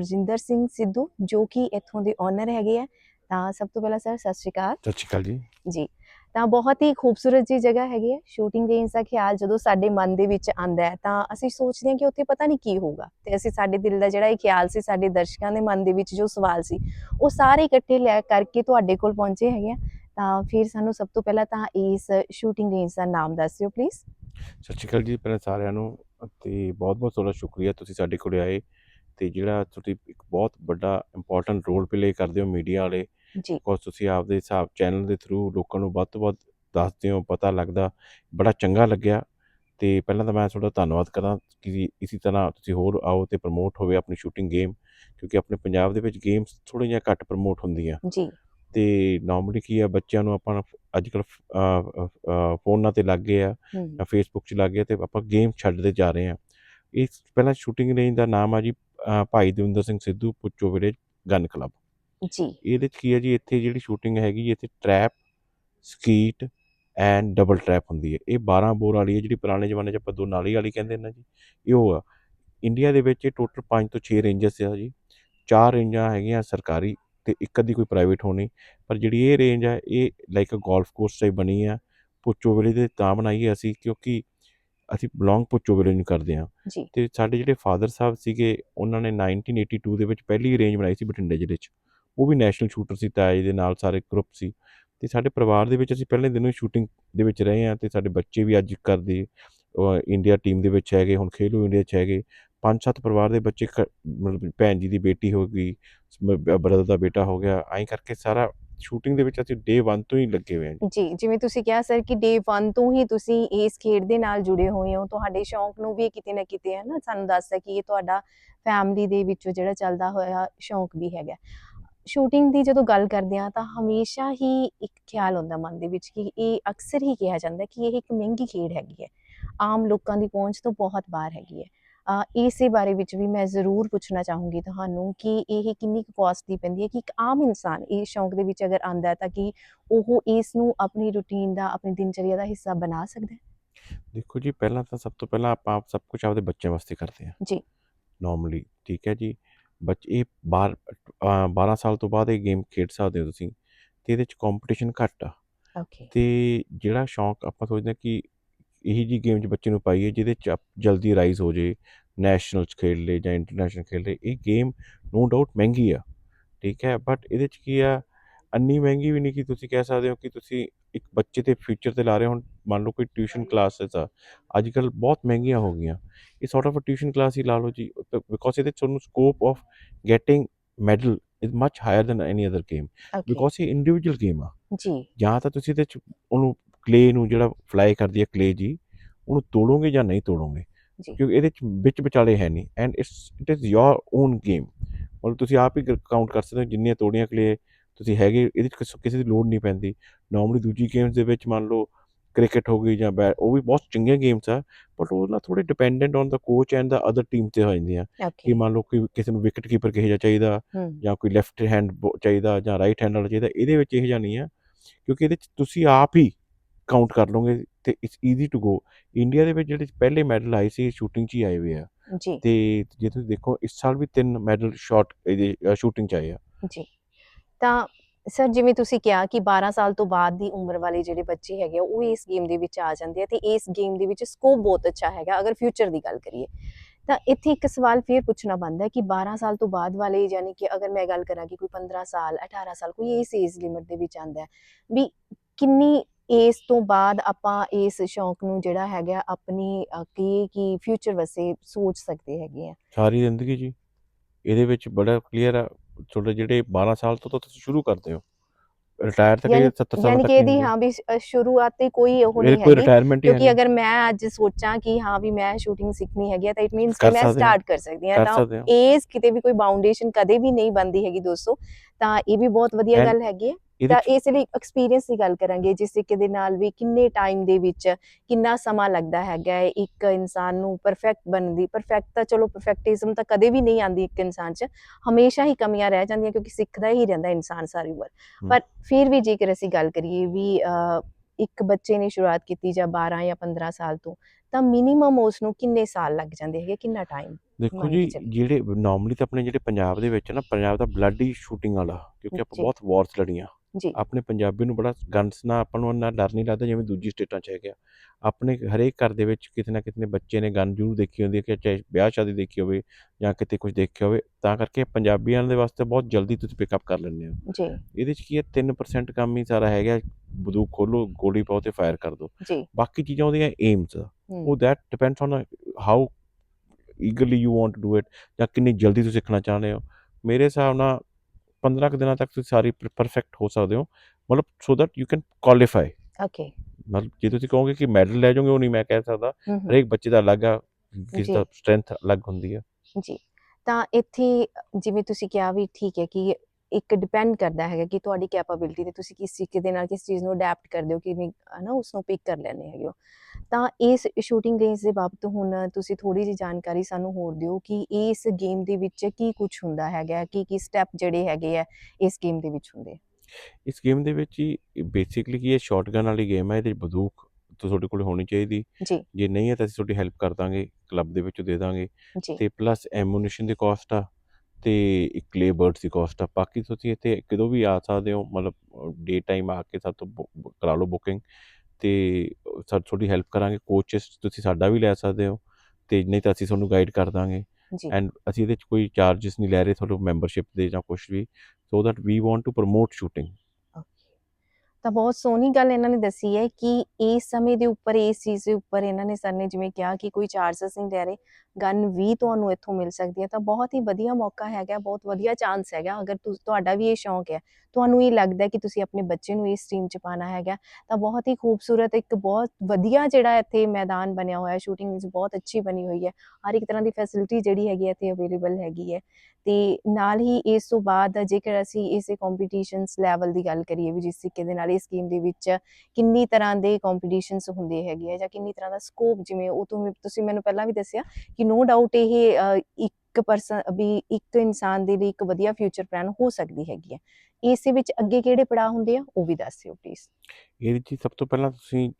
ਰਜਿੰਦਰ ਸਿੰਘ ਸਿੱਧੂ ਜੋ ਕਿ ਇੱਥੋਂ ਦੇ ਓਨਰ ਹੈਗੇ ਆ। ਤਾਂ ਸਭ ਤੋਂ ਪਹਿਲਾਂ ਸਰ ਸਤਿ ਸ਼੍ਰੀ ਅਕਾਲ। ਸਤਿ ਸ਼੍ਰੀ ਅਕਾਲ ਜੀ। ਜੀ ਤਾਂ ਬਹੁਤ ਹੀ ਖੂਬਸੂਰਤ ਜੀ ਜਗ੍ਹਾ ਹੈਗੀ ਹੈ ਸ਼ੂਟਿੰਗ ਰੇਂਜ ਦਾ ਖਿਆਲ ਜਦੋਂ ਸਾਡੇ ਮਨ ਦੇ ਵਿੱਚ ਆਂਦਾ ਹੈ ਤਾਂ ਅਸੀਂ ਸੋਚਦੇ ਹਾਂ ਕਿ ਉੱਥੇ ਪਤਾ ਨਹੀਂ ਕੀ ਹੋਊਗਾ। ਤੇ ਅਸੀਂ ਸਾਡੇ ਦਿਲ ਦਾ ਜਿਹੜਾ ਇਹ ਖਿਆਲ ਸੀ ਸਾਡੇ ਦਰਸ਼ਕਾਂ ਦੇ ਮਨ ਦੇ ਵਿੱਚ ਜੋ ਸਵਾਲ ਸੀ ਉਹ ਸਾਰੇ ਇਕੱਠੇ ਲੈ ਕਰਕੇ ਤੁਹਾਡੇ ਕੋਲ ਪਹੁੰਚੇ ਹੈਗੇ ਆ। ਤਾਂ ਫਿਰ ਸਾਨੂੰ ਸਭ ਤੋਂ ਪਹਿਲਾਂ ਤਾਂ ਇਸ ਸ਼ੂਟਿੰਗ ਰੇਂਜ ਦਾ ਨਾਮ ਦੱਸਿਓ ਪਲੀਜ਼ ਸਤਿ ਸ਼੍ਰੀ ਅਕਾਲ ਜੀ ਪਹਿਲਾਂ ਸਾਰਿਆਂ ਨੂੰ ਤੇ ਬਹੁਤ ਬਹੁਤ ਤੁਹਾਡਾ ਸ਼ੁਕਰੀਆ ਤੁਸੀਂ ਸਾਡੇ ਕੋਲੇ ਆਏ। ਤੇ ਜਿਹੜਾ ਤੁਸੀਂ ਇੱਕ ਬਹੁਤ ਵੱਡਾ ਇੰਪੋਰਟੈਂਟ ਰੋਲ ਪਲੇ ਕਰਦੇ ਹੋ ਮੀਡੀਆ ਵਾਲੇ ਜੀ। ਬਿਕੋਜ਼ ਤੁਸੀਂ ਆਪਦੇ ਹਿਸਾਬ ਚੈਨਲ ਦੇ ਥਰੂ ਲੋਕਾਂ ਨੂੰ ਵੱਧ ਤੋਂ ਵੱਧ ਦੱਸਦੇ ਹੋ ਪਤਾ ਲੱਗਦਾ ਬੜਾ ਚੰਗਾ ਲੱਗਿਆ। ਤੇ ਪਹਿਲਾਂ ਤਾਂ ਮੈਂ ਤੁਹਾਡਾ ਧੰਨਵਾਦ ਕਰਾਂ ਕਿ ਇਸੇ ਤਰ੍ਹਾਂ ਤੁਸੀਂ ਹੋਰ ਆਓ ਤੇ ਪ੍ਰਮੋਟ ਹੋਵੇ ਆਪਣੀ ਸ਼ੂਟਿੰਗ ਗੇਮ ਕਿਉਂਕਿ ਆਪਣੇ ਪੰਜਾਬ ਦੇ ਵਿੱਚ ਗੇਮਸ ਥੋੜ੍ਹੀਆਂ ਜਿਹੀਆਂ ਘੱਟ ਪ੍ਰਮੋਟ ਹੁੰਦੀਆਂ। ਜੀ। ਤੇ ਨਾਰਮਲੀ ਕੀ ਆ ਬੱਚਿਆਂ ਨੂੰ ਆਪਾਂ ਅੱਜ ਕੱਲ ਫੋਨਾਂ ਤੇ ਲੱਗ ਗਏ ਆ ਜਾਂ ਫੇਸਬੁੱਕ 'ਚ ਲੱਗ ਗਏ ਤੇ ਆਪਾਂ ਗੇਮ ਛੱਡਦੇ ਜਾ ਰਹੇ ਹਾਂ ਇਸ ਪਹਿਲਾਂ ਸ਼ੂਟਿੰਗ ਰੇਂਜ ਦਾ ਨਾਮ ਆ ਜੀ ਭਾਈ Davinder Singh Sidhu Puccho village gun club. ਜੀ। ਇਹਦੇ 'ਚ ਕੀ ਹੈ ਜੀ? ਇੱਥੇ ਜਿਹੜੀ ਸ਼ੂਟਿੰਗ ਹੈਗੀ ਇੱਥੇ trap skeet and double trap ਹੁੰਦੀ ਹੈ। ਇਹ 12 ਬੋਰ ਵਾਲੀ ਹੈ ਜਿਹੜੀ ਪੁਰਾਣੇ ਜ਼ਮਾਨੇ 'ਚ ਆਪਾਂ ਦੋ ਨਾਲੀ ਵਾਲੀ ਕਹਿੰਦੇ ਨੇ ਜੀ। ਇਹ ਉਹ ਆ। ਇੰਡੀਆ ਦੇ ਵਿੱਚ ਟੋਟਲ 5 ਤੋਂ 6 ਰੇਂਜਸ ਆ ਜੀ। ਚਾਰ ਰੇਂਜਾਂ ਹੈਗੀਆਂ ਸਰਕਾਰੀ ਤੇ ਇੱਕ ਅੱਧੀ ਕੋਈ ਪ੍ਰਾਈਵੇਟ ਹੋਣੀ। ਪਰ ਜਿਹੜੀ ਇਹ ਰੇਂਜ ਆ ਇਹ like uh golf course type ਬਣੀ ਆ। ਪੁੱਚੋ ਵਿਲੇਜ ਦੇ ਤਾਂ ਬਣਾਈ ਹੈ ਅਸੀਂ ਕਿਉਂਕਿ ਅਸੀਂ ਬਿਲੋਂਗ ਪੁੱਚੋ ਵਿਲੇਜ ਨੂੰ ਕਰਦੇ ਹਾਂ। ਜੀ। ਤੇ ਸਾਡੇ ਜਿਹੜੇ ਫਾਦਰ ਸਾਹਿਬ ਸੀਗੇ ਉਹਨਾਂ ਨੇ 1982 ਦੇ ਵਿੱਚ ਪਹਿਲੀ ਰੇਂਜ ਬਣਾਈ ਸੀ ਬਠਿੰਡੇ ਜ਼ਿਲ੍ਹੇ 'ਚ। ਉਹ ਵੀ ਨੈਸ਼ਨਲ ਸ਼ੂਟਰ ਸੀ ਤਾਏ ਦੇ ਨਾਲ ਸਾਰੇ ਗਰੁੱਪ ਸੀ। ਤੇ ਸਾਡੇ ਪਰਿਵਾਰ ਦੇ ਵਿੱਚ ਅਸੀਂ ਪਹਿਲੇ ਦਿਨੋਂ ਹੀ ਸ਼ੂਟਿੰਗ ਦੇ ਵਿੱਚ ਰਹੇ ਹਾਂ ਤੇ ਸਾਡੇ ਬੱਚੇ ਵੀ ਅੱਜ ਕਰਦੇ ਇੰਡੀਆ ਟੀਮ ਦੇ ਵਿੱਚ ਹੈਗੇ ਹੁਣ ਖੇਲੋ ਇੰਡੀਆ 'ਚ ਹੈਗੇ। ਪੰਜ ਸੱਤ ਪਰਿਵਾਰ ਦੇ ਬੱਚੇ ਮਤਲਬ ਭੈਣ ਜੀ ਦੀ ਬੇਟੀ ਹੋ ਗਈ ਬ੍ਰਦਰ ਦਾ ਬੇਟਾ ਹੋ ਗਿਆ। ਐਂ ਕਰਕੇ ਸਾਰਾ ਸ਼ੂਟਿੰਗ ਦੇ ਵਿੱਚ ਅਸੀਂ ਡੇ 1 ਤੋਂ ਹੀ ਲੱਗੇ ਹੋਏ ਹਾਂ ਜੀ। ਜਿਵੇਂ ਤੁਸੀਂ ਕਿਹਾ ਸਰ ਕਿ ਡੇ 1 ਤੋਂ ਹੀ ਤੁਸੀਂ ਇਸ ਖੇਡ ਦੇ ਨਾਲ ਜੁੜੇ ਹੋਏ ਹੋ, ਤੁਹਾਡੇ ਸ਼ੌਂਕ ਨੂੰ ਵੀ ਕਿਤੇ ਨਾ ਕਿਤੇ ਹੈ ਨਾ ਸਾਨੂੰ ਦੱਸਦਾ ਕਿ ਇਹ ਤੁਹਾਡਾ ਫੈਮਿਲੀ ਦੇ ਵਿੱਚੋਂ ਜਿਹੜਾ ਚੱਲਦਾ ਹੋਇਆ ਸ਼ੌਂਕ ਵੀ ਹੈਗਾ। ਸ਼ੂਟਿੰਗ ਦੀ ਜਦੋਂ ਗੱਲ ਕਰਦੇ ਆ ਤਾਂ ਹਮੇਸ਼ਾ ਹੀ ਇੱਕ ਖਿਆਲ ਹੁੰਦਾ ਮਨ ਦੇ ਵਿੱਚ ਕਿ ਇਹ ਅਕਸਰ ਹੀ ਕਿਹਾ ਜਾਂਦਾ ਕਿ ਇਹ ਇੱਕ ਮਹਿੰਗੀ ਖੇਡ ਹੈਗੀ ਹੈ। ਆਮ ਲੋਕਾਂ ਦੀ ਪਹੁੰਚ ਤੋਂ ਬਹੁਤ ਬਾਹਰ ਹੈਗੀ ਹੈ। ਇਸੇ ਬਾਰੇ ਵਿੱਚ ਵੀ ਮੈਂ ਜ਼ਰੂਰ ਪੁੱਛਣਾ ਚਾਹੂੰਗੀ ਤੁਹਾਨੂੰ ਕਿ ਇਹ ਕਿੰਨੀ ਕੁ ਕਾਸਟ ਦੀ ਪੈਂਦੀ ਹੈ ਕਿ ਇੱਕ ਆਮ ਇਨਸਾਨ ਇਹ ਸ਼ੌਂਕ ਦੇ ਵਿੱਚ ਅਗਰ ਆਂਦਾ ਹੈ ਤਾਂ ਕਿ ਉਹ ਇਸ ਨੂੰ ਆਪਣੀ ਰੁਟੀਨ ਦਾ ਆਪਣੀ ਦਿਨਚਰਿਆ ਦਾ ਹਿੱਸਾ ਬਣਾ ਸਕਦਾ ਹੈ? ਦੇਖੋ ਜੀ ਪਹਿਲਾਂ ਤਾਂ ਸਭ ਤੋਂ ਪਹਿਲਾਂ ਆਪਾਂ ਆਪ ਸਭ ਕੁਝ ਆਪਦੇ ਬੱਚਿਆਂ ਵਾਸਤੇ ਕਰਦੇ ਹਾਂ। ਜੀ। ਨਾਰਮਲੀ ਠੀਕ ਹੈ ਜੀ? ਬੱਚੇ ਇਹ ਬਾਰ ਅ, 12 ਸਾਲ ਤੋਂ ਬਾਅਦ ਇਹ ਗੇਮ ਖੇਡ ਸਕਦੇ ਹੋ ਤੁਸੀਂ ਤੇ ਇਹਦੇ ਚ ਕੰਪੀਟੀਸ਼ਨ ਘੱਟ ਆ। ਓਕੇ ਤੇ ਜਿਹੜਾ ਸ਼ੌਂਕ ਆਪਾਂ ਸੋਚਦੇ ਹਾਂ ਕਿ ਇਹੀ ਜੀ ਗੇਮ 'ਚ ਬੱਚੇ ਨੂੰ ਪਾਈਏ ਜਿਹਦੇ 'ਚ ਜਲਦੀ ਰਾਈਜ਼ ਹੋ ਜੇ ਨੈਸ਼ਨਲ 'ਚ ਖੇਡ ਲੇ ਜਾਂ ਇੰਟਰਨੈਸ਼ਨਲ ਖੇਡ ਲੇ ਇਹ ਗੇਮ ਨੋ ਡਾਊਟ ਮਹਿੰਗੀ ਆ ਠੀਕ ਹੈ ਬਟ ਇਹਦੇ 'ਚ ਕੀ ਆ ਅੰਨੀ ਮਹਿੰਗੀ ਵੀ ਨਹੀਂ ਕਿ ਤੁਸੀਂ ਕਹਿ ਸਕਦੇ ਹੋ ਕਿ ਤੁਸੀਂ ਇੱਕ ਬੱਚੇ ਤੇ ਫਿਊਚਰ ਤੇ ਲਾ ਰਹੇ ਹੋ ਮੰਨ ਲਓ ਕੋਈ ਟਿਊਸ਼ਨ ਕਲਾਸਿਸ ਆ ਅੱਜ ਕੱਲ ਬਹੁਤ ਮਹਿੰਗੀਆਂ ਹੋ ਗਈਆਂ ਇਹ ਸੌਰਟ ਆਫ ਟਿਊਸ਼ਨ ਕਲਾਸ ਹੀ ਲਾ ਲਓ ਜੀ ਬਿਕੋਜ਼ ਇਹਦੇ 'ਚ ਤੁਹਾਨੂੰ scope of getting medal is much higher than any other game because ਇਹ ਇੰਡੀਵਿਜੂਅਲ ਗੇਮ ਆ ਜੀ ਜਾਂ ਤਾਂ ਤੁਸੀਂ ਇਹਦੇ ਚ ਉਹਨੂੰ ਕਲੇ ਨੂੰ ਜਿਹੜਾ ਫਲਾਈ ਕਰਦੀ ਹੈ ਕਲੇ ਜੀ ਉਹਨੂੰ ਤੋੜੋਗੇ ਜਾਂ ਨਹੀਂ ਤੋੜੋਗੇ। ਕਿਉਂਕਿ ਇਹਦੇ ਚ ਵਿੱਚ ਵਿਚਾਲੇ ਹੈ ਨਹੀਂ and it's it is your own game ਮਤਲਬ ਤੁਸੀਂ ਆਪ ਹੀ ਕਾਊਂਟ ਕਰ ਸਕਦੇ ਹੋ ਜਿੰਨੀਆਂ ਤੋੜੀਆਂ ਕਲੇ ਤੁਸੀਂ ਹੈਗੇ ਇਹਦੇ ਚ ਕਿਸ- ਦੀ ਲੋੜ ਨਹੀਂ ਪੈਂਦੀ। ਨਾਰਮਲੀ ਦੂਜੀ ਗੇਮਸ ਦੇ ਵਿੱਚ ਮੰਨ ਲਓ ਕ੍ਰਿਕਟ ਹੋ ਗਈ ਜਾਂ ਬੈ ਉਹ ਵੀ ਬਹੁਤ ਚੰਗੀਆਂ ਗੇਮਸ ਆ ਬਟ ਉਹ ਨਾ ਥੋੜੇ dependent on the coach and the other team ਤੇ ਹੋ ਜਾਂਦੀਆਂ। ਕਿ ਮੰਨ ਲਓ ਕਿ ਕਿਸੇ ਨੂੰ ਵਿਕਟ ਕੀਪਰ ਕਿਹੋ ਜਿਹਾ ਚਾਹੀਦਾ ਜਾਂ ਕੋਈ ਲੈਫਟ ਹੈਂਡ ਚਾਹੀਦਾ ਜਾਂ ਰਾਈਟ ਹੈਂਡ ਵਾਲਾ ਚਾਹੀਦਾ ਇਹਦੇ ਵਿੱਚ ਇਹ ਜਿਹਾ ਨਹੀਂ ਆ। ਕਿਉਂਕਿ ਇਹਦੇ ਚ ਤੁਸੀਂ ਆਪ ਹੀ ਕਾਊਂਟ ਕਰ ਲਓਗੇ ਤੇ it's easy to go India ਦੇ ਵਿੱਚ ਜਿਹੜੇ ਪਹਿਲੇ ਮੈਡਲ ਆਏ ਸੀ ਸ਼ੂਟਿੰਗ 'ਚ ਹੀ ਆਏ ਹੋਏ ਆ। ਜੀ। ਤੇ ਜੇ ਤੁਸੀਂ ਦੇਖੋ ਇਸ ਸਾਲ ਵੀ ਤਿੰਨ ਮੈਡਲ ਸ਼ਾਟ ਇਹਦੇ ਸ਼ੂਟਿੰਗ 'ਚ ਆਏ ਆ। ਜੀ। ਤਾਂ ਸਰ ਜਿਵੇਂ ਤੁਸੀਂ ਕਿਹਾ ਕਿ 12 ਸਾਲ ਤੋਂ ਬਾਅਦ ਦੀ ਉਮਰ ਵਾਲੇ ਜਿਹੜੇ ਬੱਚੇ ਹੈਗੇ ਉਹ ਇਸ ਗੇਮ ਦੇ ਵਿੱਚ ਆ ਜਾਂਦੇ ਆ ਤੇ ਇਸ ਗੇਮ ਦੇ ਵਿੱਚ ਸਕੋਪ ਬਹੁਤ ਅੱਛਾ ਹੈਗਾ ਅਗਰ ਫਿਊਚਰ ਦੀ ਗੱਲ ਕਰੀਏ। ਤਾਂ ਇੱਥੇ ਇੱਕ ਸਵਾਲ ਫੇਰ ਪੁੱਛਣਾ ਬਣਦਾ ਹੈ ਕਿ 12 ਸਾਲ ਤੋਂ ਬਾਅਦ ਵਾਲੇ ਯਾਨੀ ਕਿ ਅਗਰ ਮੈਂ ਗੱਲ ਕਰਾਂ ਕਿ ਕੋਈ 15 ਸਾਲ 18 ਸਾਲ ਕੋਈ ਇਸ ਏਜ ਲਿਮਿਟ ਦੇ ਵਿੱਚ ਆਂਦਾ ਵੀ ਕਿੰਨੀ ਏਜ ਤੋਂ ਬਾਅਦ ਆਪਾਂ ਇਸ ਸ਼ੌਂਕ ਨੂੰ ਜਿਹੜਾ ਹੈਗਾ ਆਪਣੀ ਕੀ ਕੀ ਫਿਊਚਰ ਵਾਸਤੇ ਸੋਚ ਸਕਦੇ ਹੈਗੇ ਆ। ਸਾਰੀ ਜ਼ਿੰਦਗੀ ਜੀ ਇਹਦੇ ਵਿੱਚ ਬੜਾ ਕਲੀਅਰ ਆ ਤੁਹਾਡੇ ਜਿਹੜੇ 12 ਸਾਲ ਤੋਂ ਤੁਸੀਂ ਸ਼ੁਰੂ ਕਰਦੇ ਹੋ। ਰਿਟਾਇਰ ਤੱਕ ਇਹ ਯਾਨੀ- 70 ਸਾਲ ਯਾਨੀ ਤੱਕ ਕਿ ਹੀ ਇਹਦੀ ਹੁੰਦੇ। ਹਾਂ ਵੀ ਸ਼ੁਰੂਆਤ ਤੇ ਕੋਈ ਉਹ ਨਹੀਂ ਕੋਈ ਹੈਗੀ ਰਿਟਾਇਰਮੈਂਟ ਹੀ ਹੈ ਕਿਉਂਕਿ ਅਗਰ ਮੈਂ ਅੱਜ ਸੋਚਾਂ ਕਿ ਹਾਂ ਵੀ ਮੈਂ ਸ਼ੂਟਿੰਗ ਸਿੱਖਣੀ ਹੈਗੀ ਹੈ ਤਾਂ ਇਟ ਮੀਨਸ ਕਿ ਮੈਂ ਹਾਂ। ਸਟਾਰਟ ਕਰ ਸਕਦੀ ਹਾਂ। ਤਾਂ ਹੋ। ਏਜ ਕਿਤੇ ਵੀ ਕੋਈ ਬਾਉਂਡੇਸ਼ਨ ਕਦੇ ਵੀ ਨਹੀਂ ਬੰਦੀ ਹੈਗੀ ਦੋਸਤੋ ਤਾਂ ਇਹ ਵੀ ਬਹੁਤ ਵਧੀਆ ਗੱਲ ਹੈਗੀ ਹੈ ਤਾਂ ਇਸ ਲਈ ਐਕਸਪੀਰੀਅੰਸ ਦੀ ਗੱਲ ਕਰਾਂਗੇ ਜਿਸ ਤਰੀਕੇ ਦੇ ਨਾਲ ਵੀ ਕਿੰਨੇ ਟਾਈਮ ਦੇ ਵਿੱਚ ਕਿੰਨਾ ਸਮਾਂ ਲੱਗਦਾ ਹੈਗਾ ਹੈ ਇੱਕ ਇਨਸਾਨ ਨੂੰ ਪਰਫੈਕਟ ਬਣਨ ਦੀ ਪਰਫੈਕਟ ਤਾਂ ਚਲੋ ਪਰਫੈਕਟਿਜ਼ਮ ਤਾਂ ਕਦੇ ਵੀ ਨਹੀਂ ਆਂਦੀ ਇੱਕ ਇਨਸਾਨ 'ਚ ਹਮੇਸ਼ਾ ਹੀ ਕਮੀਆਂ ਰਹਿ ਜਾਂਦੀਆਂ ਕਿਉਂਕਿ ਸਿੱਖਦਾ ਹੀ ਰਹਿੰਦਾ ਇਨਸਾਨ ਸਾਰੀ ਉਮਰ। ਪਰ ਫਿਰ ਵੀ ਜੇਕਰ ਅਸੀਂ ਗੱਲ ਕਰੀਏ ਵੀ ਇੱਕ ਬੱਚੇ ਨੇ ਸ਼ੁਰੂਆਤ ਕੀਤੀ ਜਾਂ 12 ਜਾਂ 15 ਸਾਲ ਤੋਂ ਤਾਂ ਮਿਨੀਮਮ ਉਸ ਨੂੰ ਕਿੰਨੇ ਸਾਲ ਲੱਗ ਜਾਂਦੇ ਹੈਗੇ ਕਿੰਨਾ ਟਾਈਮ ਦੇਖੋ ਜੀ। ਜਿਹੜੇ ਨਾਰਮਲੀ ਤਾਂ ਆਪਣੇ ਜਿਹੜੇ ਪੰਜਾਬ ਦੇ ਵਿੱਚ ਨਾ ਪੰਜਾਬ ਦਾ ਬਲੱਡ ਹੀ ਸ਼ੂਟਿੰਗ ਵਾਲਾ ਕਿਉਂਕਿ ਆਪਾਂ। ਬਹੁਤ ਵਾਰਸ ਲੜੀਆਂ ਜੀ। ਆਪਣੇ ਪੰਜਾਬੀ ਨੂੰ ਬੜਾ ਗਨਸ ਨਾਲ ਆਪਾਂ ਨੂੰ ਇੰਨਾ ਡਰ ਨਹੀਂ ਲੱਗਦਾ ਜਿਵੇਂ ਦੂਜੀ ਸਟੇਟਾਂ 'ਚ ਹੈਗਾ ਆਪਣੇ ਹਰੇਕ ਘਰ ਦੇ ਵਿੱਚ ਕਿਤੇ ਨਾ ਕਿਤੇ ਬੱਚੇ ਨੇ ਗਨ ਜ਼ਰੂਰ ਦੇਖੀ ਹੁੰਦੀ ਹੈ ਕਿ ਚਾਹੇ ਵਿਆਹ ਸ਼ਾਦੀ ਦੇਖੀ ਹੋਵੇ ਜਾਂ ਕਿਤੇ ਕੁਝ ਦੇਖਿਆ ਹੋਵੇ ਤਾਂ ਕਰਕੇ ਪੰਜਾਬੀਆਂ ਦੇ ਵਾਸਤੇ ਬਹੁਤ ਜਲਦੀ ਤੁਸੀਂ ਪਿਕਅਪ ਕਰ ਲੈਂਦੇ ਹੋ। ਜੀ। ਇਹਦੇ 'ਚ ਕੀ ਹੈ 3% ਕੰਮ ਹੀ ਸਾਰਾ ਹੈਗਾ ਬੰਦੂਕ ਖੋਲੋ ਗੋਲੀ ਪਾਓ ਤੇ ਫਾਇਰ ਕਰ ਦਿਓ ਜੀ। ਬਾਕੀ ਚੀਜ਼ਾਂ ਉਹਦੀਆਂ ਏਮਸ ਉਹ that depends on how eagerly you want to do it ਜਾਂ ਕਿੰਨੀ ਜਲਦੀ ਤੁਸੀਂ ਸਿੱਖਣਾ ਚਾਹੁੰਦੇ ਹੋ। ਮੇਰੇ ਹਿਸਾਬ ਨਾਲ 15 ਕੁ ਦਿਨਾਂ ਤੱਕ ਤੁਸੀਂ ਸਾਰੀ ਪਰਫੈਕਟ ਹੋ ਸਕਦੇ ਹੋ। ਮਤਲਬ so that you can qualify okay ਮਤਲਬ ਜੇ ਤੁਸੀਂ ਕਹੋਗੇ ਕਿ ਮੈਡਲ ਲੈ ਜਾਓਗੇ ਉਹ ਨਹੀਂ ਮੈਂ ਕਹਿ ਸਕਦਾ। ਹਰੇਕ ਬੱਚੇ ਦਾ ਅਲੱਗ ਆ ਕਿਸ। ਦਾ ਸਟਰੈਂਥ ਅਲੱਗ ਹੁੰਦੀ ਆ। ਜੀ। ਤਾਂ ਇੱਥੇ ਜਿਵੇਂ ਤੁਸੀਂ ਕਿਹਾ ਵੀ ਠੀਕ ਹੈ ਕਿ ਇੱਕ ਡਿਪੈਂਡ ਕਰਦਾ ਹੈਗਾ ਕਿ ਤੁਹਾਡੀ ਕੈਪੇਬਿਲਿਟੀ ਤੇ ਤੁਸੀਂ ਕਿਸ ਤਰੀਕੇ ਦੇ ਨਾਲ ਕਿਸ ਚੀਜ਼ ਨੂੰ ਅਡਾਪਟ ਕਰਦੇ ਹੋ ਕਿਵੇਂ ਹਨਾ ਉਸ ਨੂੰ ਪਿਕ ਕਰ ਲੈਂਦੇ ਹੈਗੇ ਹੋ। ਤਾਂ ਇਸ ਸ਼ੂਟਿੰਗ ਰੇਂਜ ਦੇ ਬਾਬਤ ਹੁਣ ਤੁਸੀਂ ਥੋੜੀ ਜਿਹੀ ਜਾਣਕਾਰੀ ਸਾਨੂੰ ਹੋਰ ਦਿਓ ਕਿ ਇਸ ਗੇਮ ਦੇ ਵਿੱਚ ਕੀ ਕੁਝ ਹੁੰਦਾ ਹੈਗਾ ਕੀ ਕੀ ਸਟੈਪ ਜਿਹੜੇ ਹੈਗੇ ਆ ਇਸ ਗੇਮ ਦੇ ਵਿੱਚ ਹੁੰਦੇ? ਇਸ ਗੇਮ ਦੇ ਵਿੱਚ ਹੀ ਬੇਸਿਕਲੀ ਕੀ ਇਹ ਸ਼ਾਟਗਨ ਵਾਲੀ ਗੇਮ ਹੈ ਇਹਦੇ ਬੰਦੂਕ ਤਾਂ ਤੁਹਾਡੇ ਕੋਲ ਹੋਣੀ ਚਾਹੀਦੀ। ਜੀ। ਜੇ ਨਹੀਂ ਹੈ ਤਾਂ ਅਸੀਂ ਤੁਹਾਡੀ ਹੈਲਪ ਕਰ ਦਾਂਗੇ ਕਲੱਬ ਦੇ ਵਿੱਚੋਂ ਦੇ ਦਾਂਗੇ। ਜੀ। ਤੇ ਪਲੱਸ ਐਮੂਨੀਸ਼ਨ ਦੀ ਕਾਸਟ ਆ। ਤੇ ਇੱਕ ਕਲੇ ਬਰਡਸ ਦੀ ਕਾਸਟ ਆ। ਬਾਕੀ ਤੁਸੀਂ ਇੱਥੇ ਕਦੋਂ ਵੀ ਆ ਸਕਦੇ ਹੋ ਮਤਲਬ ਡੇ ਟਾਈਮ ਆ ਕੇ ਸਾਡੇ ਤੋਂ ਬੁ- ਕਰਾ ਲਓ ਬੁਕਿੰਗ ਤੇ ਸਾ ਤੁਹਾਡੀ ਹੈਲਪ ਕਰਾਂਗੇ। ਕੋਚਸ ਤੁਸੀਂ ਸਾਡਾ ਵੀ ਲੈ ਸਕਦੇ ਹੋ ਤੇ ਨਹੀਂ ਤਾਂ ਅਸੀਂ ਤੁਹਾਨੂੰ ਗਾਈਡ ਕਰ ਦਾਂਗੇ। ਜੀ। ਐਂਡ ਅਸੀਂ ਇਹਦੇ 'ਚ ਕੋਈ ਚਾਰजेस ਨਹੀਂ ਲੈ ਰਹੇ ਤੁਹਾਨੂੰ ਮੈਂਬਰਸ਼ਿਪ ਦੇ ਜਾਂ ਕੁਝ ਵੀ। So that we want to promote shooting. ਤਾਂ ਬਹੁਤ ਸੋਹਣੀ ਗੱਲ ਇਹਨਾਂ ਨੇ ਦੱਸੀ ਹੈ ਕਿ ਇਸ ਸਮੇਂ ਦੇ ਉੱਪਰ, ਇਸ ਚੀਜ਼ ਦੇ ਉੱਪਰ ਇਹਨਾਂ ਨੇ ਸਰ ਨੇ ਜਿਵੇਂ ਕਿਹਾ ਕਿ ਕੋਈ ਚਾਰजेस ਨਹੀਂ ਲੈ ਰਹੇ ਗਨ ਵੀ ਤੁਹਾਨੂੰ ਇੱਥੋਂ ਮਿਲ ਸਕਦੀ ਹੈ, ਤਾਂ ਬਹੁਤ ਹੀ ਵਧੀਆ ਮੌਕਾ ਹੈਗਾ, ਬਹੁਤ ਵਧੀਆ ਚਾਂਸ ਹੈਗਾ, ਅਗਰ ਤੁਹਾਡਾ ਵੀ ਇਹ ਸ਼ੌਂਕ ਹੈ, ਤੁਹਾਨੂੰ ਇਹ ਲੱਗਦਾ ਕਿ ਤੁਸੀਂ ਆਪਣੇ ਬੱਚੇ ਨੂੰ ਇਸ ਸਟਰੀਮ 'ਚ ਪਾਣਾ ਹੈਗਾ, ਤਾਂ ਬਹੁਤ ਹੀ ਖੂਬਸੂਰਤ ਇੱਕ ਬਹੁਤ ਵਧੀਆ ਜਿਹੜਾ ਇੱਥੇ ਮੈਦਾਨ ਬਣਿਆ ਹੋਇਆ ਸ਼ੂਟਿੰਗ ਵਿੱਚ ਬਹੁਤ ਅੱਛੀ ਬਣੀ ਹੋਈ ਹੈ, ਹਰ ਇੱਕ ਤਰ੍ਹਾਂ ਦੀ ਫੈਸਿਲਿਟੀ ਜਿਹੜੀ ਹੈਗੀ ਹੈ ਇੱਥੇ ਅਵੇਲੇਬਲ ਹੈਗੀ ਹੈ, ਤੇ ਨਾਲ ਹੀ ਇਸ ਤੋਂ ਬਾਅਦ ਜੇਕਰ ਅਸੀਂ ਇਸੇ ਕੰਪੀਟੀਸ਼ਨਸ ਲੈਵਲ ਦੀ ਗੱਲ ਕਰੀਏ ਵੀ ਜਿਸ ਤਰੀਕੇ ਦੇ ਨਾਲ ਇਸ ਗੇਮ ਦੇ ਵਿੱਚ ਕਿੰਨੀ ਤਰ੍ਹਾਂ ਦੇ ਕੰਪੀਟੀਸ਼ਨਸ ਹੁੰਦੇ ਹੈਗੇ ਆ ਜਾਂ ਕਿੰਨੀ ਤਰ੍ਹਾਂ ਦਾ ਸਕੋਪ ਜਿਵੇਂ ਉਹ ਤੁਸੀਂ ਮੈਨੂੰ ਪਹਿਲਾਂ ਵੀ ਦੱਸਿਆ ਕਿ ਨੋ ਡਾਊਟ ਇਹ ਇੱਕ ਪਰਸਨ ਵੀ ਇੱਕ ਇਨਸਾਨ ਦੇ ਲਈ ਇੱਕ ਵਧੀਆ ਫਿਊਚਰ ਪਲਾਨ ਹੋ ਸਕਦੀ ਹੈਗੀ ਹੈ ਇਸ ਵਿੱਚ ਅੱਗੇ ਕਿਹੜੇ ਪੜਾਅ ਹੁੰਦੇ ਆ ਉਹ ਵੀ ਦੱਸ ਦਿਓ ਪਲੀਜ਼ ਇਹਦੇ 'ਚ ਸਭ ਤੋਂ ਪਹਿਲਾਂ ਤੁਸੀਂ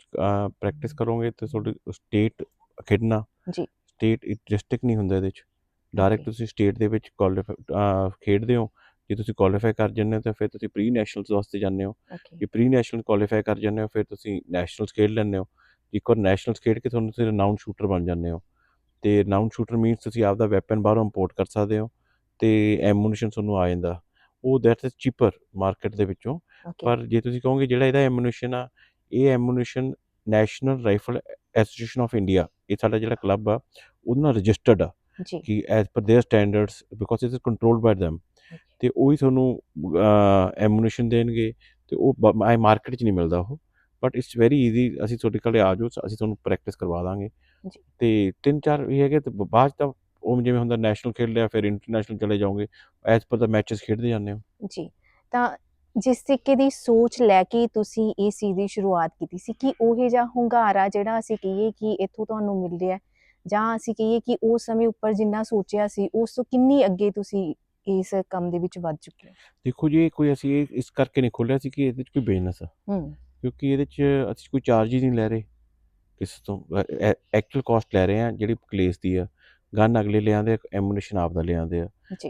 ਪ੍ਰੈਕਟਿਸ ਕਰੋਗੇ ਤੇ ਤੁਹਾਡੀ ਸਟੇਟ ਖੇਡਣਾ। ਜੀ। ਸਟੇਟ ਡਿਸਟ੍ਰਿਕਟ ਨਹੀਂ ਹੁੰਦਾ ਇਹਦੇ 'ਚ ਡਾਇਰੈਕਟ. ਤੁਸੀਂ ਸਟੇਟ ਦੇ ਵਿੱਚ ਕੁਆਲੀਫਾਈ ਖੇਡਦੇ ਹੋ। ਜੇ ਤੁਸੀਂ ਕੁਆਲੀਫਾਈ ਕਰ ਜਾਂਦੇ ਹੋ ਤਾਂ ਫਿਰ ਤੁਸੀਂ ਪ੍ਰੀ ਨੈਸ਼ਨਲਸ ਵਾਸਤੇ ਜਾਂਦੇ ਹੋ ਓਕੇ ਜੇ ਪ੍ਰੀ ਨੈਸ਼ਨਲ ਕੁਆਲੀਫਾਈ ਕਰ ਜਾਂਦੇ ਹੋ ਫਿਰ ਤੁਸੀਂ ਨੈਸ਼ਨਲਸ ਖੇਡ ਲੈਂਦੇ ਹੋ ਇੱਕ ਵਾਰ ਨੈਸ਼ਨਲਸ ਖੇਡ ਕੇ ਤੁਹਾਨੂੰ ਤੁਸੀਂ ਰਨਾਊਂਡ ਸ਼ੂਟਰ ਬਣ ਜਾਂਦੇ ਹੋ ਤੇ ਰਨਾਊਂਡ ਸ਼ੂਟਰ ਮੀਨਸ ਤੁਸੀਂ ਆਪਦਾ ਵੈਪਨ ਬਾਹਰੋਂ ਇੰਪੋਰਟ ਕਰ ਸਕਦੇ ਹੋ ਤੇ ਐਮੂਨੀਸ਼ਨ ਤੁਹਾਨੂੰ ਆ ਜਾਂਦਾ ਉਹ ਦੈਟ ਇਜ਼ ਚੀਪਰ ਮਾਰਕੀਟ ਦੇ ਵਿੱਚੋਂ ਓਕੇ ਪਰ ਜੇ ਤੁਸੀਂ ਕਹੋਗੇ ਜਿਹੜਾ ਇਹਦਾ ਐਮੂਨੀਸ਼ਨ ਆ ਇਹ ammunition National Rifle Association of India ਇਹ ਸਾਡਾ ਜਿਹੜਾ ਕਲੱਬ ਆ ਉਹਦੇ ਨਾਲ ਰਜਿਸਟਰਡ ਆ ਜੀ ਕਿ as per their standards because it is controlled by them ਤੇ ਉਹੀ ਤੁਹਾਨੂੰ ਐਮੂਨੀਸ਼ਨ ਦੇਣਗੇ ਤੇ ਉਹ ਮਾਰਕੀਟ 'ਚ ਨਹੀਂ ਮਿਲਦਾ ਉਹ। ਬਟ ਇਟਸ ਵੈਰੀ ਈਜ਼ੀ ਅਸੀਂ ਤੁਹਾਡੇ ਕੋਲੇ ਆ ਜਾਓ ਅਸੀਂ ਤੁਹਾਨੂੰ ਪ੍ਰੈਕਟਿਸ ਕਰਵਾ ਦਾਂਗੇ। ਜੀ। ਤੇ ਤਿੰਨ ਚਾਰ ਇਹ ਹੈਗੇ ਤੇ ਬਾਅਦ ਤਾਂ ਉਹ ਜਿਵੇਂ ਹੁੰਦਾ ਨੈਸ਼ਨਲ ਖੇਡ ਲਿਆ ਫਿਰ ਇੰਟਰਨੈਸ਼ਨਲ ਚਲੇ ਜਾਓਗੇ। ਐਜ਼ ਪਰ ਦਾ ਮੈਚਸ ਖੇਡਦੇ ਜਾਂਦੇ ਹੋ। ਜੀ। ਤਾਂ ਜਿਸ ਤਰੀਕੇ ਦੀ ਸੋਚ ਲੈ ਕੇ ਤੁਸੀਂ ਇਸ ਚੀਜ਼ ਦੀ ਸ਼ੁਰੂਆਤ ਕੀਤੀ ਸੀ ਕਿ ਉਹ ਜਿਹਾ ਹੁੰਗਾਰਾ ਜਿਹੜਾ ਅਸੀਂ ਕਹੀਏ ਕਿ ਇੱਥੋਂ ਤੁਹਾਨੂੰ ਮਿਲ ਰਿਹਾ ਜਾਂ ਅਸੀਂ ਕਹੀਏ ਕਿ ਉਸ ਸਮੇਂ ਉੱਪਰ ਜਿੰਨਾ ਸੋਚਿਆ ਸੀ ਉਸ ਤੋਂ ਕਿੰਨੀ ਅੱਗੇ ਤੁਸੀਂ ਇਸ ਕੰਮ ਦੇ ਵਿੱਚ ਵੱਧ ਚੁੱਕੇ ਹੋ? ਦੇਖੋ ਜੀ ਕੋਈ ਅਸੀਂ ਇਸ ਕਰਕੇ ਨਹੀਂ ਖੋਲਿਆ ਸੀ ਕਿ ਇਹਦੇ ਵਿੱਚ ਕੋਈ ਬਿਜ਼ਨਸ ਆ। ਕਿਉਂਕਿ ਇਹਦੇ ਵਿੱਚ ਅਸੀਂ ਕੋਈ ਚਾਰਜ ਹੀ ਨਹੀਂ ਲੈ ਰਹੇ। ਕਿਸ ਤੋਂ ਐਕਚੁਅਲ ਕਾਸਟ ਲੈ ਰਹੇ ਆ ਜਿਹੜੀ ਕਲੇਸ ਦੀ ਆ। ਗਨ ਅਗਲੇ ਲਿਆਂਦੇ ਆ ਐਮੂਨੇਸ਼ਨ ਆਪ ਦਾ ਲਿਆਂਦੇ ਆ।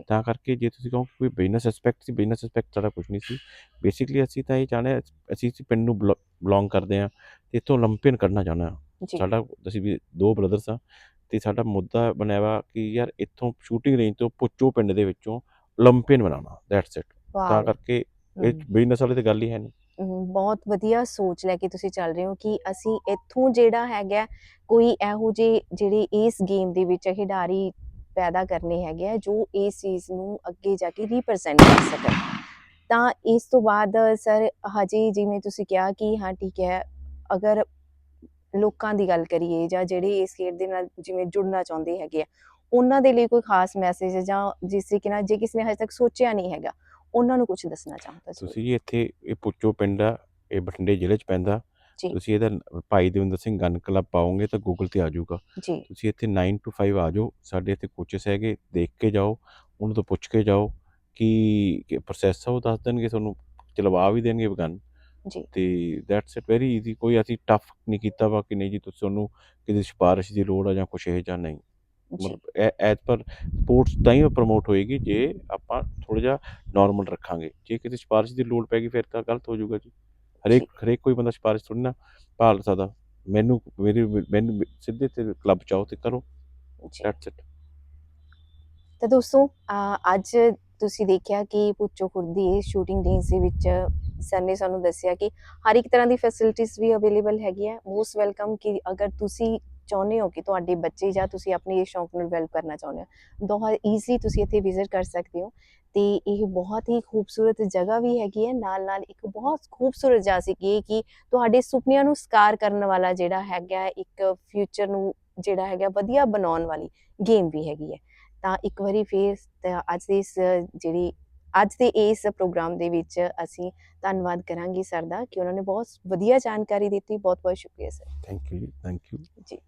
ਤਾਂ ਕਰਕੇ ਜੇ ਤੁਸੀਂ ਕਹੋ ਕੋਈ ਬਿਜ਼ਨਸ ਐਸਪੈਕਟ ਸੀ ਬਿਜ਼ਨਸ ਐਸਪੈਕਟ ਸਾਡਾ ਕੁਝ ਨਹੀਂ ਸੀ। ਬੇਸਿਕਲੀ ਅਸੀਂ ਤਾਂ ਇਹ ਚਾਹਣੇ ਅਸੀਂ ਇਸ ਪਿੰਡ ਨੂੰ ਬਿਲੋਂਗ ਕਰਦੇ ਆ ਇਥੋਂ 올림픽ਨ ਕਰਨਾ ਚਾਹੁੰਦੇ ਸਾਡਾ ਅਸੀਂ ਵੀ ਦੋ ਬ੍ਰਦਰਸ ਆ ਤੇ ਸਾਡਾ ਮੁੱਦਾ ਬਣਿਆ ਵਾ ਕਿ ਯਾਰ ਇੱਥੋਂ ਸ਼ੂਟਿੰਗ ਰੇਂਜ ਤੋਂ ਪੁੱਚੋ ਪਿੰਡ ਦੇ ਵਿੱਚੋਂ 올림픽ਨ ਬਣਾਉਣਾ ਦੈਟਸ ਇਟ ਤਾਂ ਕਰਕੇ ਇਹ ਬਿਜ਼ਨਸ ਵਾਲੇ ਤੇ ਗੱਲ ਹੀ ਹੈ ਨਹੀਂ। ਬਹੁਤ ਵਧੀਆ ਸੋਚ ਲੈ ਕੇ ਤੁਸੀਂ ਚੱਲ ਰਹੇ ਹੋ ਕਿ ਅਸੀਂ ਇੱਥੋਂ ਜਿਹੜਾ ਹੈਗਾ ਕੋਈ ਇਹੋ ਜਿਹੇ ਜਿਹੜੇ ਇਸ ਗੇਮ ਦੇ ਵਿੱਚ ਖਿਡਾਰੀ ਪੈਦਾ ਕਰਨੇ ਹੈਗੇ ਆ ਜੋ ਇਸ ਚੀਜ਼ ਨੂੰ ਅੱਗੇ ਜਾ ਕੇ ਰਿਪਰੈਜ਼ੈਂਟ ਕਰ ਸਕਣ। ਤਾਂ ਇਸ ਤੋਂ ਬਾਅਦ ਸਰ ਹਜੇ ਜਿਵੇਂ ਤੁਸੀਂ ਕਿਹਾ ਕਿ ਹਾਂ ਠੀਕ ਹੈ ਅਗਰ ਲੋਕਾਂ ਦੀ ਗੱਲ ਕਰੀਏ ਜਾਂ ਜਿਹੜੇ ਇਸ ਖੇਡ ਦੇ ਨਾਲ ਜਿਵੇਂ ਜੁੜਨਾ ਚਾਹੁੰਦੇ ਹੈਗੇ ਆ ਉਹਨਾਂ ਦੇ ਲਈ ਕੋਈ ਖਾਸ ਮੈਸੇਜ ਜਾਂ ਜਿਸ ਤਰੀਕੇ ਨਾਲ ਜੇ ਕਿਸੇ ਨੇ ਹਜੇ ਤੱਕ ਸੋਚਿਆ ਨਹੀਂ ਹੈਗਾ ਉਹਨਾਂ ਨੂੰ ਕੁਝ ਦੱਸਣਾ ਚਾਹੁੰਦਾ ਸੀ। ਤੁਸੀਂ ਜੀ ਇੱਥੇ ਇਹ ਪੁੱਚੋ ਪਿੰਡ ਆ ਇਹ ਬਠਿੰਡੇ ਜ਼ਿਲ੍ਹੇ 'ਚ ਪੈਂਦਾ। ਤੁਸੀਂ ਇਹਦਾ ਭਾਈ ਦੇਵਿੰਦਰ ਸਿੰਘ ਗਨ ਕਲੱਬ ਪਾਓਗੇ ਤਾਂ ਗੂਗਲ ਤੇ ਆ ਜਾਊਗਾ। ਤੁਸੀਂ ਇੱਥੇ 9 to 5 ਆ ਜਾਓ ਸਾਡੇ ਇੱਥੇ ਕੋਚਸ ਹੈਗੇ ਦੇਖ ਕੇ ਜਾਓ ਉਹਨਾਂ ਤੋਂ ਪੁੱਛ ਕੇ ਜਾਓ ਕਿ ਪ੍ਰੋਸੈਸ ਆ ਉਹ ਦੱਸ ਦੇਣਗੇ ਤੁਹਾਨੂੰ ਚਲਵਾ ਵੀ ਦੇਣਗੇ ਗਨ। ਜੀ। ਤੇ ਦੈਟਸ ਇਟ ਵੈਰੀ ਈਜ਼ੀ ਕੋਈ ਅਸੀਂ ਟਫ ਨਹੀਂ ਕੀਤਾ ਵਾ ਕਿ ਨਹੀਂ ਜੀ ਤੁਸੀਂ ਤੁਹਾਨੂੰ ਕਿਸੇ ਸਿਫਾਰਿਸ਼ ਦੀ ਲੋੜ ਆ ਜਾਂ ਕੁਛ ਇਹ ਜਾਂ ਨਹੀਂ। ਮਤਲਬ ਐਜ਼ ਪਰ ਸਪੋਰਟਸ ਤਾਂ ਹੀ ਪ੍ਰਮੋਟ ਹੋਏਗੀ ਜੇ ਆਪਾਂ ਥੋੜਾ ਜਿਹਾ ਨਾਰਮਲ ਰੱਖਾਂਗੇ। ਜੇ ਕਿਸੇ ਸਿਫਾਰਿਸ਼ ਦੀ ਲੋੜ ਪੈਗੀ ਫਿਰ ਤਾਂ ਗਲਤ ਹੋ ਜਾਊਗਾ ਜੀ। ਹਰੇਕ ਹਰੇਕ ਕੋਈ ਬੰਦਾ ਸਿਫਾਰਿਸ਼ ਥੋੜੀ ਨਾ ਭਾਲ ਸਕਦਾ। ਮੈਨੂੰ ਮੇਰੀ ਮੈਨੂੰ ਸਿੱਧੇ ਤੇ ਕਲੱਬ ਚਾਓ ਤੇ ਕਰੋ। ਦੈਟਸ ਇਟ ਤਾਂ ਦੋਸਤੋ ਅੱਜ ਤੁਸੀਂ ਦੇਖਿਆ ਕਿ ਪੁੱਚੋ ਖੁਰਦੀ ਸ਼ੂਟਿੰਗ ਰੇਂਜ ਦੇ ਵਿੱਚ ਸਰ ਨੇ ਸਾਨੂੰ ਦੱਸਿਆ ਕਿ ਹਰ ਇੱਕ ਤਰ੍ਹਾਂ ਦੀ ਫੈਸਿਲਿਟੀਆਂ ਵੀ ਅਵੇਲੇਬਲ ਹੈਗੀ ਹੈ। ਮੋਸਟ ਵੈਲਕਮ ਕਿ ਅਗਰ ਤੁਸੀਂ ਚਾਹੁੰਦੇ ਹੋ ਕਿ ਤੁਹਾਡੇ ਬੱਚੇ ਜਾਂ ਤੁਸੀਂ ਆਪਣੇ ਇਹ ਸ਼ੌਂਕ ਨੂੰ ਡਿਵੈਲਪ ਕਰਨਾ ਚਾਹੁੰਦੇ ਹੋ, ਬਹੁਤ ਈਜ਼ੀ ਤੁਸੀਂ ਇੱਥੇ ਵਿਜ਼ਿਟ ਕਰ ਸਕਦੇ ਹੋ। ਤੇ ਇਹ ਬਹੁਤ ਹੀ ਖੂਬਸੂਰਤ ਜਗ੍ਹਾ ਵੀ ਹੈਗੀ ਹੈ। ਨਾਲ ਨਾਲ ਇੱਕ ਬਹੁਤ ਖੂਬਸੂਰਤ ਜਾ ਸੀ ਕਿ ਕਿ ਤੁਹਾਡੇ ਸੁਪਨਿਆਂ ਨੂੰ ਸਕਾਰ ਕਰਨ ਵਾਲਾ ਜਿਹੜਾ ਹੈਗਾ ਇੱਕ ਫਿਊਚਰ ਨੂੰ ਜਿਹੜਾ ਹੈਗਾ ਵਧੀਆ ਬਣਾਉਣ ਵਾਲੀ ਗੇਮ ਵੀ ਹੈਗੀ ਹੈ। ਤਾਂ ਇੱਕ ਵਾਰੀ ਫੇਰ ਅੱਜ ਦੇ ਇਸ ਜਿਹੜੀ ਅੱਜ ਦੇ ਇਸ ਪ੍ਰੋਗਰਾਮ ਦੇ ਵਿੱਚ ਅਸੀਂ ਧੰਨਵਾਦ ਕਰਾਂਗੇ ਸਰ ਦਾ ਕਿ ਉਹਨਾਂ ਨੇ ਬਹੁਤ ਵਧੀਆ ਜਾਣਕਾਰੀ ਦਿੱਤੀ। ਬਹੁਤ ਬਹੁਤ ਸ਼ੁਕਰੀਆ sir. Thank you thank you ਜੀ।